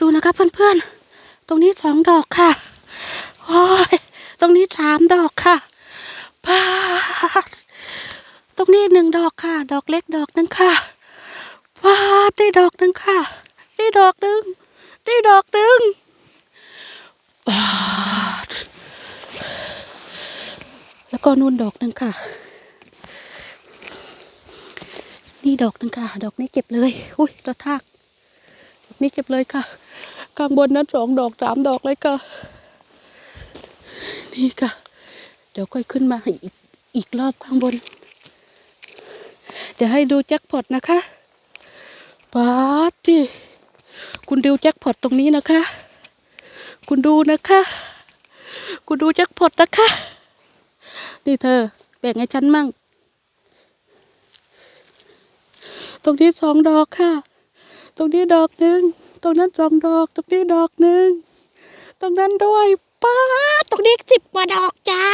ดูนะคะเพื่อนๆ ตรงนี้สองดอกค่ะ โอ้ย ตรงนี้สามดอกค่ะพาดตรงนี้หนึ่งดอกค่ะ ดอกเล็กดอกหนึงค่ะพาดได้ดอกหนึ่งค่ะ ได้ดอกหนึ่งได้ดอกหนึ่งปาดแล้วก็นู่นดอกหนึ่งค่ะ นี่ดอกหนึงค่ะ ดอกนี้เก็บเลย อุ้ยตะทากดอกนี้เก็บเลยค่ะ ข้างบนนั้นสองดอกสามดอกเลยค่ะนี่ค่ะเดี๋ยวค่อยขึ้นมาอีกอีกรอบข้างบน เดี๋ยวให้ดูแจ็คพอตนะคะป๊าดดิคุณดูแจ็คพอตตรงนี้นะคะ คุณดูนะคะ คุณดูแจ็คพอตนะคะ นี่เธอแบ่งให้ฉันมั่ง ตรงนี้สองดอกค่ะ ตรงนี้ดอกหนึ่ง ตรงนั้นสองดอก ตรงนี้ดอกหนึ่ง ตรงนั้นด้วยป้าตรงนี้สิบกว่าดอกจ้ะ